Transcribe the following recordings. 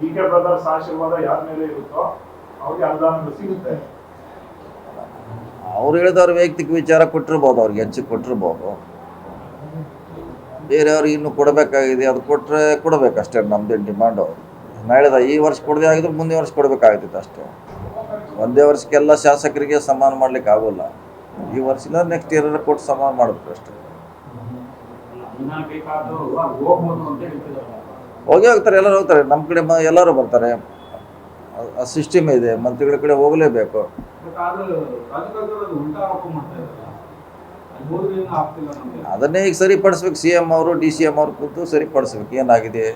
B K brothers ಆಶೀರ್ವಾದ ಯಾರ ಮೇಲೆ ಇರುತ್ತೋ ಅವ್ರಿಗೆ ಅನುದಾನಗಳು ಸಿಗುತ್ತೆ. ಅವ್ರು ಹೇಳಿದವ್ರ ವೈಯಕ್ತಿಕ ವಿಚಾರ ಕೊಟ್ಟಿರ್ಬೋದು ಅವ್ರಿಗೆ ಹೆಚ್ಚು ಕೊಟ್ಟಿರ್ಬೋದು. ಬೇರೆಯವ್ರಿಗೆ ಇನ್ನೂ ಕೊಡಬೇಕಾಗಿದೆ ಅದು ಕೊಟ್ಟರೆ ಕೊಡಬೇಕಷ್ಟೇ ನಮ್ಮದೇನು ನಾನು ಹೇಳಿದ ಈ ವರ್ಷ ಕೊಡದೆ ಆಗಿದ್ರೆ ಮುಂದಿನ ವರ್ಷ ಕೊಡಬೇಕಾಗ್ತಿತ್ತು ಅಷ್ಟೇ. ಒಂದೇ ವರ್ಷಕ್ಕೆಲ್ಲ ಶಾಸಕರಿಗೆ ಸಮಾನ ಮಾಡ್ಲಿಕ್ಕೆ ಆಗೋಲ್ಲ. ಈ ವರ್ಷ ಇಲ್ಲ ನೆಕ್ಸ್ಟ್ ಇಯರ್ ಕೊಟ್ಟು ಸಮಾನ ಮಾಡಬೇಕು ಅಷ್ಟೇ. ಹೋಗಿ ಹೋಗ್ತಾರೆ ಎಲ್ಲರೂ ಹೋಗ್ತಾರೆ. ನಮ್ಮ ಕಡೆ ಎಲ್ಲರೂ ಬರ್ತಾರೆ. ಆ ಸಿಸ್ಟಮ್ ಇದೆ ಮಂತ್ರಿಗಳ ಕಡೆ ಹೋಗಲೇಬೇಕು. ಅದು ಏನು ಅದನ್ನೇ ಈಗ ಸರಿಪಡಿಸ್ಬೇಕು. ಸಿ ಎಂ ಅವರು ಡಿ ಸಿ ಎಂ ಅವರು ಕೂತು ಸರಿಪಡಿಸ್ಬೇಕು. ಏನಾಗಿದೆ?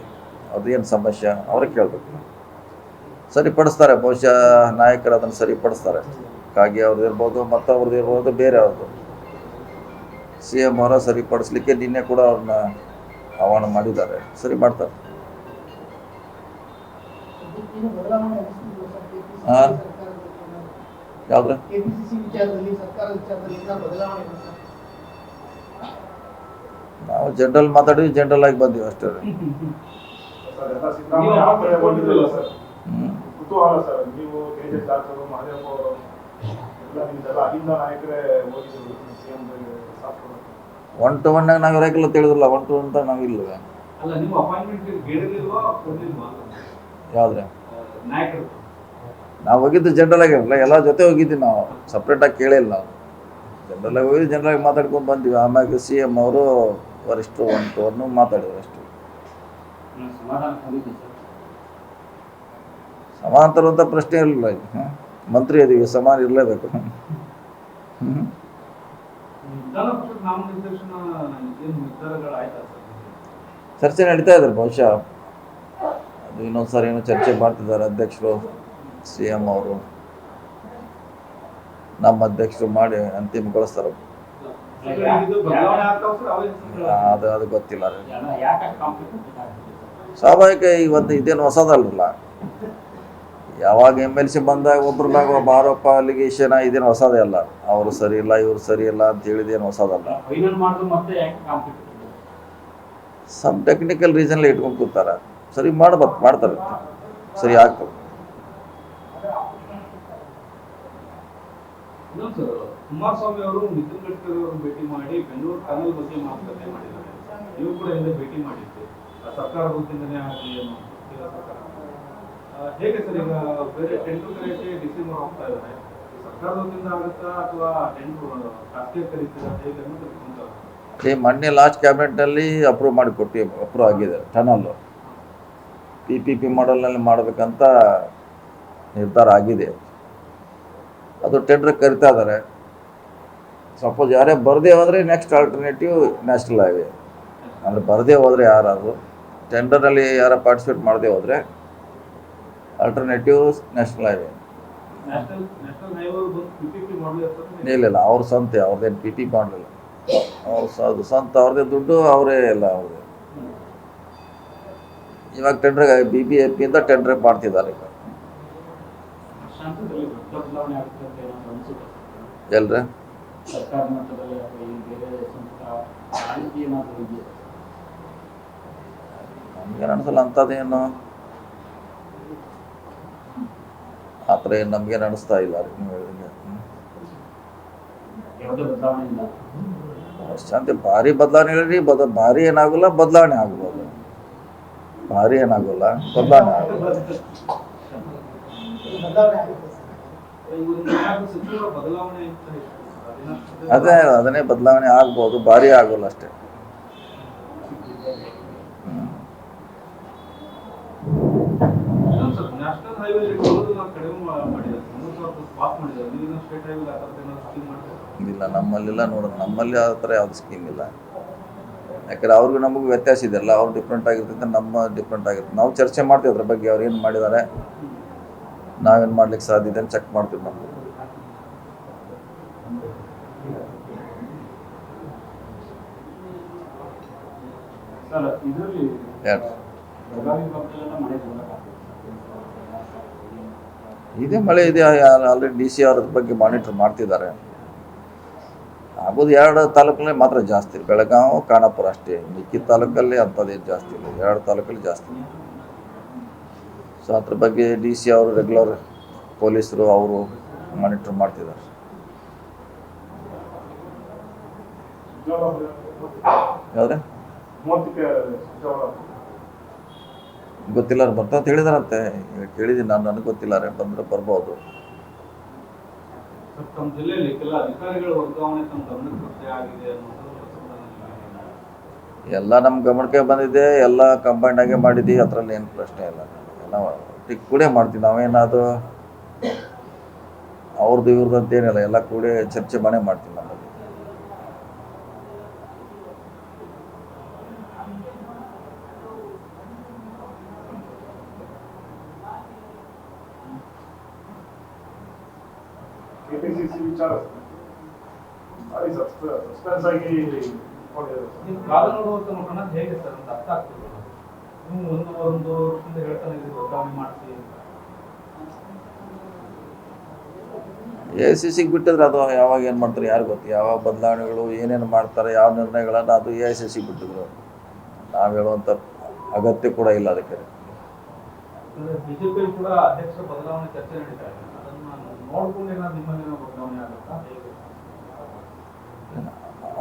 ಅದೇನು ಸಮಸ್ಯೆ? ಅವ್ರಿಗೆ ಕೇಳಬೇಕು. ಸರಿಪಡಿಸ್ತಾರೆ. ಬಹುಶಃ ನಾಯಕರು ಅದನ್ನು ಸರಿಪಡಿಸ್ತಾರೆ. ಕಾಗಿ ಅವ್ರದ್ದು ಇರ್ಬೋದು ಮತ್ತವ್ರದ್ದು ಇರ್ಬೋದು ಬೇರೆ ಅವ್ರದ್ದು. ಸಿ ಎಂ ಅವರ ಸರಿಪಡಿಸ್ಲಿಕ್ಕೆ ನಿನ್ನೆ ಕೂಡ ಅವ್ರನ್ನ ಆಹ್ವಾನ ಮಾಡಿದ್ದಾರೆ. ಸರಿ ಮಾಡ್ತಾರೆ. ಮಹದೇವಪ್ಪ ಜನರಲ್ ಎಲ್ಲ ಜನರಲ್ ಆಗಿ ನಾಯಕರೇ ಅಷ್ಟೇ. ಒನ್ ಟು ಒನ್ ನಾವು ಇರಕ್ಕಿಲ್ಲ ತಿಳಿದಿಲ್ಲ ಒನ್ ಟು ಅಂತ ನಾವು ಇಲ್ಲ ನೀವು ಯಾವುದ್ರೆ? ನಾಯಕರು. ನಾವು ಹೋಗಿದ್ದು ಜನರಲ್ ಆಗಿ ಎಲ್ಲ ಜೊತೆ ಹೋಗಿದ್ವಿ ನಾವು. ಸಪ್ರೇಟಾಗಿ ಕೇಳಿಲ್ಲ ನಾವು. ಜನರಲ್ ಆಗಿ ಹೋಗಿ ಜನರಲ್ ಆಗಿ ಮಾತಾಡ್ಕೊಂಡು ಬಂದ್ವಿ. ಆಮ್ಯಾಗ ಸಿ ಎಂ ಅವರು ವರಿಷ್ಠರು ಒನ್ ಟು ಒನ್ನು ಮಾತಾಡಿದ್ರು ಅಷ್ಟು. ಸಮಾಂತರ ಅಂತ ಪ್ರಶ್ನೆ ಇರಲಿಲ್ಲ ಈಗ. ಮಂತ್ರಿ ಅದೀವಿ ಸಮಾನ ಇರಲೇಬೇಕು. ಹ್ಞೂ ಚರ್ಚೆ ನಡೀತಾ ಇದ್ದಾರೆ ಬಹುಶಃ. ಅದು ಇನ್ನೊಂದು ಸಾರಿ ಏನೋ ಚರ್ಚೆ ಮಾಡ್ತಿದ್ದಾರೆ ಅಧ್ಯಕ್ಷರು. ಸಿ ಎಂ ಅವರು ನಮ್ಮ ಅಧ್ಯಕ್ಷರು ಮಾಡಿ ಅಂತಿಮ ಇದು ಬದಲಾವಣೆ ಆಗ್ತಾವ ಸರ್ ಅವೇ ಹೆಸರುಗಳು? ಅದು ಅದು ಗೊತ್ತಿಲ್ಲ ಸ್ವಾಭಾವಿಕ ಇವತ್ತು ಇದೇನು ಹೊಸದಲ್ರಲ್ಲ? ಯಾವಾಗ ಎಂ ಎಲ್ ಸಿ ಬಂದಾಗ ಒಬ್ರು ಮ್ಯಾಗ ಒಬ್ಬ ಆರೋಪ ಅಲಿಗೇಷನ್ ಇದೇನು ಹೊಸದೇ ಅಲ್ಲ. ಅವರು ಸರಿ ಇಲ್ಲ, ಇವ್ರು ಸರಿ ಇಲ್ಲ ಅಂತ ಹೇಳಿದೇನು ಹೊಸದಲ್ಲ. ಸಮ್ ಟೆಕ್ನಿಕಲ್ ರೀಸನ್ಲಿ ಇಟ್ಕೊಂಡು ಕೂತಾರ. ಸರಿ ಮಾಡ್ಬೇಕು ಮಾಡ್ತಾರೆ. ಸರಿ ಆಗ್ತದೆ ಇನ್ನೊಂದು ಸರ್ ಕುಮಾರಸ್ವಾಮಿ ಅವರು ನಿತಿನ್ ಗಡ್ಕರಿ ಅವರು ಭೇಟಿ ಮಾಡಿ ಬೆಂಗಳೂರು ಟನಲ್ ಬಗ್ಗೆ ಮಾತುಕತೆ ಮಾಡಿದ್ದಾರೆ. ನೀವು ಕೂಡ ಹಿಂದೆ ಭೇಟಿ ಮಾಡಿದ್ರಿ. ಆ ಸರ್ಕಾರ ವತಿಯಿಂದನೇ ಆಗಲಿ ಅನ್ನೋ ಸರ್ಕಾರ. ಹೇಗೆ ಸರ್ ಈಗ ಬೇರೆ ಟೆಂಡರ್ ಕರೆಯಕ್ಕೆ ಡಿಸೆಂಬರ್ ಹೋಗ್ತಾ ಇದ್ದಾರೆ? ಸರ್ಕಾರದ ವತಿಯಿಂದ ಆಗುತ್ತಾ ಅಥವಾ ಟೆಂಡರ್ ಖಾಸಗಿ ಕರೀತೀರಾ? ಹೇಗೆ ಅನ್ನೋದು ತಿಳ್ಕೊಂತಾರೆ. ಮೊನ್ನೆ ಲಾಸ್ಟ್ ಕ್ಯಾಬಿನೆಟ್ನಲ್ಲಿ ಅಪ್ರೂವ್ ಮಾಡಿಕೊಟ್ಟು ಅಪ್ರೂವ್ ಆಗಿದೆ ಟನಲ್ಲು ಪಿ ಪಿ ಪಿ ಮಾಡಲ್ನಲ್ಲಿ ಮಾಡಬೇಕಂತ ನಿರ್ಧಾರ ಆಗಿದೆ. ಅದು ಟೆಂಡರ್ ಕರಿತಾ ಇದ್ದಾರೆ ಸಪೋಸ್ ಯಾರೇ ಬರದೇ ಹೋದರೆ ನೆಕ್ಸ್ಟ್ ಆಲ್ಟರ್ನೇಟಿವ್ ನ್ಯಾಷನಲ್ ಹೈವೇ ಅಂದರೆ ಬರದೇ ಹೋದರೆ ಯಾರಾದರೂ ಟೆಂಡರ್ನಲ್ಲಿ ಯಾರು ಪಾರ್ಟಿಸಿಪೇಟ್ ಮಾಡದೆ ಹೋದರೆ ಆಲ್ಟರ್ನೇಟಿವ್ ನ್ಯಾಷನಲ್ ಹೈವೇ ಇಲ್ಲ ಇಲ್ಲ ಅವ್ರ ಸಂತೆ ಅವ್ರದ್ದೇನು ಪಿ ಪಿ ಮಾಡಲಿಲ್ಲ. ಅವ್ರ ಅದು ಸ್ವಂತ ಅವ್ರದ್ದೇ ದುಡ್ಡು ಅವರೇ ಇಲ್ಲ ಅವ್ರದ್ದೇ ಇವಾಗ ಟೆಂಡ್ರ್ ಬಿ ಬಿ ಎ ಪಿಯಿಂದ ಟೆಂಡ್ರ್ ಮಾಡ್ತಿದ್ದಾರೆ ಈಗ ಶಾಂತದಲ್ಲಿ ದೊಡ್ಡ ಬದಲಾವಣೆ ಆಗುತ್ತೆ ಅಂತ ಏನಾದ್ರು ಅನ್ಸುತ್ತೆ ಎಲ್ರ ಸರ್ಕಾರ ಮಟ್ಟದಲ್ಲಿ ಅಥವಾ ಈ ಬೇರೆ ಸಂಸ್ಥೆ ಆ ರೀತಿ ಏನಾದರೂ ಇದೆಯಾ? ನಮ್ಗೇನು ಅನಿಸಲ್ಲ ಅಂಥದ್ದೇನು? ಆ ಥರ ಏನು ನಮ್ಗೇನು ಅನಿಸ್ತಾ ಇಲ್ಲ ರೀ ನೀವು ಹೇಳಿದಂಗೆ ಅಷ್ಟಂತೆ ಯಾವುದೇ ಇಲ್ಲ? ಶಾಂತಿ ಭಾರಿ ಬದಲಾವಣೆ ಹೇಳ್ರಿ ಬದ ಭಾರಿ ಏನಾಗಲ್ಲ ಬದಲಾವಣೆ ಆಗ್ಬೋದು. ಭಾರಿ ಏನಾಗಲ್ಲ ಬದಲಾವಣೆ ಆಗೋಲ್ಲ ಅದೇ ಅದನ್ನೇ ಬದಲಾವಣೆ ಆಗ್ಬೋದು ಭಾರಿ ಆಗೋಲ್ಲ ಅಷ್ಟೇ. ಇಲ್ಲ ನಮ್ಮಲ್ಲಿಲ್ಲ ನೋಡೋದು ನಮ್ಮಲ್ಲಿ ಆ ಥರ ಯಾವುದು ಸ್ಕೀಮ್ ಇಲ್ಲ. ಯಾಕಂದ್ರೆ ಅವ್ರಿಗೂ ನಮಗೂ ವ್ಯತ್ಯಾಸ ಇದೆಯಲ್ಲ ಅವ್ರು ಡಿಫ್ರೆಂಟ್ ಆಗಿರ್ತೈತೆ ನಮ್ಮ ಡಿಫ್ರೆಂಟ್ ಆಗಿರ್ತದೆ ನಾವು ಚರ್ಚೆ ಮಾಡ್ತೀವಿ ಅದ್ರ ಬಗ್ಗೆ ಅವ್ರು ಏನು ಮಾಡಿದ್ದಾರೆ. ನಾವೇನು ಮಾಡ್ಲಿಕ್ಕೆ ಸಾಧ್ಯ ಇದೆ ಅಂತ ಚೆಕ್ ಮಾಡ್ತೀವಿ ನಾವು. ಇದೆ ಮಳೆ ಇದೇ ಆಲ್ರೆಡಿ ಡಿ ಸಿ ಅವ್ರ ಬಗ್ಗೆ ಮಾನಿಟರ್ ಮಾಡ್ತಿದ್ದಾರೆ. ಆಗೋದು ಎರಡು ತಾಲೂಕಲ್ಲೇ ಮಾತ್ರ ಜಾಸ್ತಿ ಬೆಳಗಾವಿ ಖಾನಾಪುರ ಅಷ್ಟೇ. ಮಿಕ್ಕಿದ ತಾಲೂಕಲ್ಲಿ ಅಂಥದ್ದೇನು ಜಾಸ್ತಿ ಇಲ್ಲ. ಎರಡು ತಾಲೂಕಲ್ಲಿ ಜಾಸ್ತಿ ಸೊ ಅದ್ರ ಬಗ್ಗೆ ಡಿ ಸಿ ಅವರು ರೆಗ್ಯುಲರ್ ಪೊಲೀಸರು ಅವರು ಮಾನಿಟ್ರ್ ಮಾಡ್ತಿದ್ದಾರೆ. ಗೊತ್ತಿಲ್ಲ ಬರ್ತಾ ಅಂತ ಹೇಳಿದಾರಂತೆ. ಕೇಳಿದ್ದೀನಿ ನಾನು ನನಗೆ ಗೊತ್ತಿಲ್ಲ ರೀ ಬಂದ್ರೆ ಬರ್ಬೋದು. ಸರ್, ತಮ್ಮ ಜಿಲ್ಲೆಯಲ್ಲಿ ಕೆಲ ಅಧಿಕಾರಿಗಳ ವರ್ಗಾವಣೆ ತಮ್ಮ ಗಮನಕ್ಕೆ ಬರ್ತಾ ಆಗಿದೆ ಅನ್ನೋದು ಎಲ್ಲ ನಮ್ಮ ಗಮನಕ್ಕೆ ಬಂದಿದೆ ಎಲ್ಲ ಕಂಬೈಂಡ್ ಆಗೇ ಮಾಡಿದ್ದೀವಿ ಅದರಲ್ಲಿ ಏನು ಪ್ರಶ್ನೆ ಇಲ್ಲ. ಟಿಕ್ ಕೂಡೇ ಮಾಡ್ತೀವಿ. ನಾವೇನಾದ್ರು ಅವ್ರದ್ದು ಇವ್ರದ್ದು ಅಂತ ಏನಿಲ್ಲ ಎಲ್ಲ ಕೂಡೇ ಚರ್ಚೆ ಮನೆ ಮಾಡ್ತೀವಿ ನಮ್ಮಲ್ಲಿ. ಸಸ್ಪೆನ್ಸ್ ಆಗಿ. ನೀವು ಹೇಗೆ ಸರ್? ಅಂತ ಅರ್ಥ ಆಗ್ತಿಲ್ಲ ನೀವು ಒಂದು ಒಂದು ವರ್ಷದಿಂದ ಹೇಳ್ತಾನೆ ವರ್ಗಾವಣೆ ಮಾಡ್ತೀವಿ ಎ ಸಿ ಸಿಗೆ ಬಿಟ್ಟಿದ್ರೆ ಅದು ಯಾವಾಗ ಏನು ಮಾಡ್ತಾರೆ ಯಾರು ಗೊತ್ತು ಯಾವಾಗ ಬದಲಾವಣೆಗಳು ಏನೇನು ಮಾಡ್ತಾರೆ ಯಾವ ನಿರ್ಣಯಗಳನ್ನು ಅದು ಎ ಐ ಸಿ ಸಿಗೆ ಬಿಟ್ಟಿದ್ರು. ನಾವು ಹೇಳುವಂಥ ಅಗತ್ಯ ಕೂಡ ಇಲ್ಲ ಅದಕ್ಕೆ. ಬಿಜೆಪಿ ಕೂಡ ಅಧ್ಯಕ್ಷರ ಬದಲಾವಣೆ ಚರ್ಚೆ ನಡೀತಾ ಇದೆ.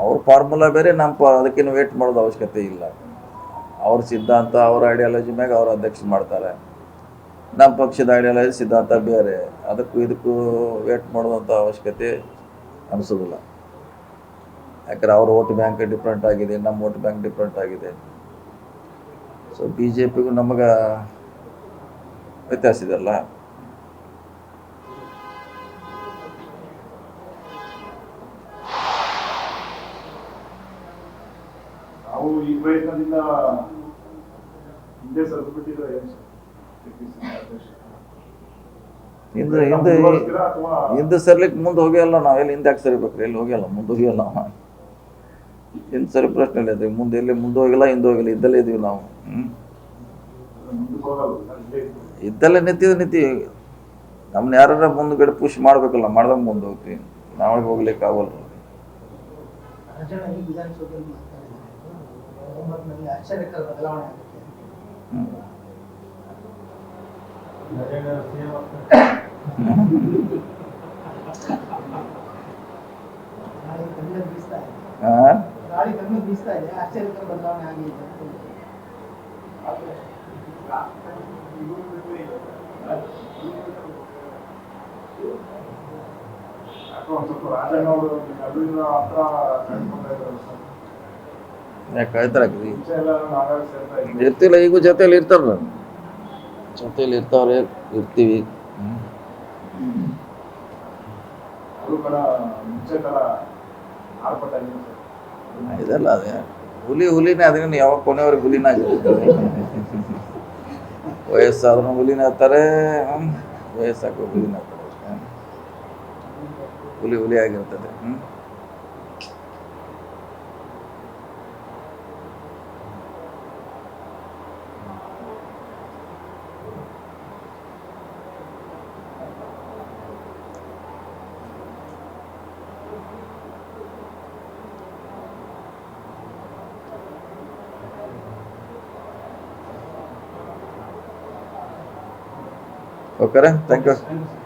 ಅವ್ರ ಫಾರ್ಮುಲಾ ಬೇರೆ ನಮ್ಮ ಅದಕ್ಕೇನು ವೇಟ್ ಮಾಡೋದು ಅವಶ್ಯಕತೆ ಇಲ್ಲ. ಅವ್ರ ಸಿದ್ಧಾಂತ, ಅವ್ರ ಐಡಿಯಾಲಜಿ ಮ್ಯಾಗ ಅವ್ರ ಅಧ್ಯಕ್ಷ ಮಾಡ್ತಾರೆ. ನಮ್ಮ ಪಕ್ಷದ ಐಡಿಯಾಲಜಿ ಸಿದ್ಧಾಂತ ಬೇರೆ. ಅದಕ್ಕೂ ಇದಕ್ಕೂ ವೇಟ್ ಮಾಡುವಂಥ ಅವಶ್ಯಕತೆ ಅನಿಸೋದಿಲ್ಲ. ಯಾಕಂದ್ರೆ ಅವ್ರ ಓಟ್ ಬ್ಯಾಂಕ್ ಡಿಫ್ರೆಂಟ್ ಆಗಿದೆ ನಮ್ಮ ಓಟ್ ಬ್ಯಾಂಕ್ ಡಿಫ್ರೆಂಟ್ ಆಗಿದೆ. ಸೊ ಬಿ ಜೆ ಪಿಗೂ ನಮಗೆ ವ್ಯತ್ಯಾಸ ಇದೆಯಲ್ಲ ನಾವು ಈ ಪ್ರಯತ್ನದಿಂದ ಹಿಂದೆ ಸರಿದು ಅಧ್ಯಕ್ಷ. ಹಿಂದೆ ಹಿಂದೆ ಸರ್ಲಿಕ್ಕೆ ಮುಂದೆ ಹೋಗಿಯಲ್ಲ ನಾವು. ಎಲ್ಲಿ ಹಿಂದೆ ಯಾಕೆ ಸರಿಬೇಕ್ರಿ? ಎಲ್ಲಿ ಹೋಗಿಯಲ್ಲ? ಮುಂದೆ ಹೋಗಿಯಲ್ಲ ಹಿಂದೆ ಸರಿ ಪ್ರಶ್ನೆ ಇಲ್ಲ. ಮುಂದೆ ಎಲ್ಲಿ ಮುಂದೆ ಹೋಗಿಲ್ಲ ಹಿಂದೆ ಹೋಗಿಲ್ಲ. ಇದ್ದಲ್ಲೇ ಇದೀವಿ ನಾವು. ಇದ್ದಲ್ಲೇ ನಿಂತೀವಿ ನಿಂತಿ ನಮ್ಮನ್ನ ಯಾರ ಮುಂದ್ಗಡೆ ಪುಷ್ ಮಾಡಬೇಕಲ್ಲ ಮಾಡ್ದಂಗೆ ಮುಂದೆ ಹೋಗ್ತೀವಿ. ನಾವೇ ಹೋಗ್ಲಿಕ್ಕೆ ಆಗಲ್ಲ. ಒಂಬತ್ತಿನಲ್ಲಿ ಆಶ್ಚರ್ಯಕರ ಬದಲಾವಣೆ ಆಗುತ್ತೆ ಗಾಳಿ ಕಣ್ಣು ಬೀಸ್ತಾ ಇದೆ ಆಶ್ಚರ್ಯಕರ ಬದಲಾವಣೆ ಆಗಿದೆ ಸ್ವಲ್ಪ ರಾಜಣ್ಣ ಅವರು ಹತ್ರ ಯಾಕೆ ಸೇರ್ತಾ ಇರ್ತಿಲ್ಲ ಈಗೂ ಜೊತೆಲಿ ಇರ್ತಾರ ನಾನು ಜೊತೆಯಲ್ಲಿ ಇರ್ತಾವ್ರೆ ಇರ್ತೀವಿ. ಇದಲ್ಲ ಅದೇ. ಹುಲಿ ಹುಲಿನೇ ಅದನ್ನ ಯಾವಾಗ ಕೊನೆಯವ್ರಿಗೆ ಹುಲಿನ ವಯಸ್ಸಾದ್ರೂ ಹುಲಿನ ಹತ್ತಾರೆ. ವಯಸ್ಸಾಕೋ ಹುಲಿನ ಹತ್ತಾರೆ ಹುಲಿ ಹುಲಿ ಆಗಿರ್ತದೆ ಹ್ಞೂ Ok, thank you.